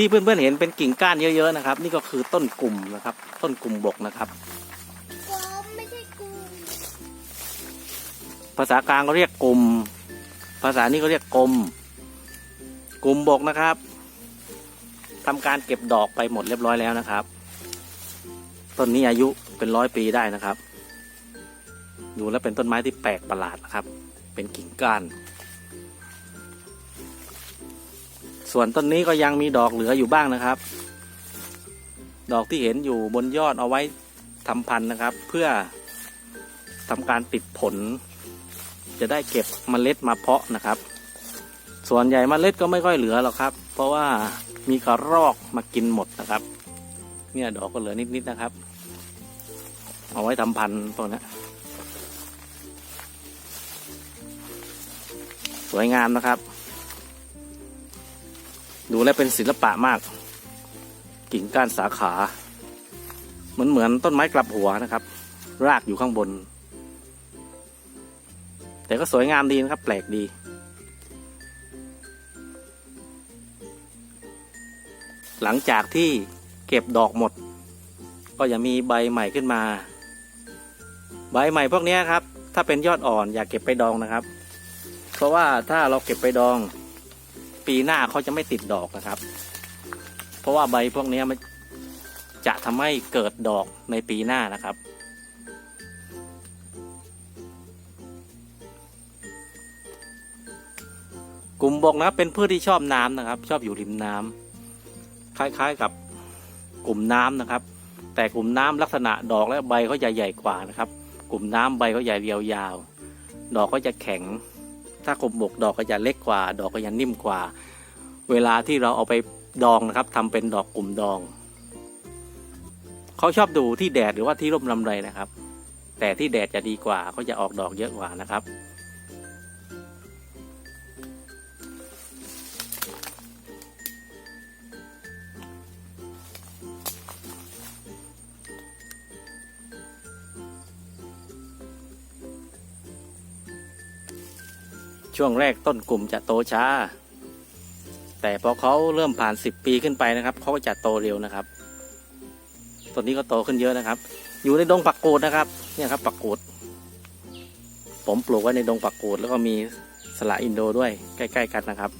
ที่เพื่อนๆเห็นเป็นกิ่งก้านเยอะๆนะครับ นี่ก็คือต้นกลุ่มนะครับ ต้นกลุ่มบกนะครับ กลมไม่ใช่กลุ่มภาษากลางก็เรียกกลุ่มภาษานี้ก็เรียกกลมกลุ่มบกนะครับทำการเก็บดอกไปหมดเรียบร้อยแล้วนะครับต้นนี้อายุเป็นร้อยปีได้นะครับ ดูแล้วเป็นต้นไม้ที่แปลกประหลาดนะครับ เป็นกิ่งก้าน ส่วนต้นนี้ก็ยังมีดอกเหลืออยู่บ้างนะครับ ดอกที่เห็นอยู่บนยอดเอาไว้ทำพันธุ์นะครับ เพื่อทำการติดผล จะได้เก็บเมล็ดมาเพาะนะครับ ส่วนใหญ่เมล็ดก็ไม่ค่อยเหลือหรอกครับ เพราะว่ามีกระรอกมากินหมดนะครับ เนี่ยดอกก็เหลือนิดๆนะครับ เอาไว้ทำพันธุ์พวกนี้สวยงามนะครับ ดูแล้วเป็นศิลปะมาก กิ่งก้านสาขา เหมือนเหมือนต้นไม้กลับหัวนะครับ รากอยู่ข้างบน แต่ก็สวยงามดีนะครับ แปลกดี หลังจากที่เก็บดอกหมด ก็จะมีใบใหม่ขึ้นมา ใบใหม่พวกนี้ครับ ถ้าเป็นยอดอ่อนอย่าเก็บไปดองนะครับ เพราะว่าถ้าเราเก็บไปดอง ปีหน้าเขาจะไม่ติดดอกนะครับ เพราะว่าใบพวกนี้มันจะทำให้เกิดดอกในปีหน้านะครับ กลุ่มบกนะเป็นพืชที่ชอบน้ำนะครับ ชอบอยู่ริมน้ำคล้ายๆกับกลุ่มน้ำนะครับ แต่กลุ่มน้ำลักษณะดอกและใบเขาจะใหญ่กว่านะครับ กลุ่มน้ำใบเขาใหญ่ยาวๆดอกก็จะแข็ง ถ้าขมบกดอกก็จะเล็กกว่า ดอกก็จะนิ่มกว่า เวลาที่เราเอาไปดองนะครับทำเป็นดอกกลุ่มดอง เขาชอบดูที่แดดหรือว่าที่ร่มลำไรนะครับ แต่ที่แดดจะดีกว่าก็จะออกดอกเยอะกว่านะครับ ช่วงแรกต้นกลุ่มจะโตช้า แต่พอเขาเริ่มผ่านสิบปีขึ้นไปนะครับเขาก็จะโตเร็วนะครับต้นนี้ก็โตขึ้นเยอะนะครับ อยู่ในดงปักกูดนะครับ เนี่ยครับปักกูด ผมปลูกไว้ในดงปักกูดแล้วก็มีสละอินโดด้วยใกล้ ๆ กันนะครับ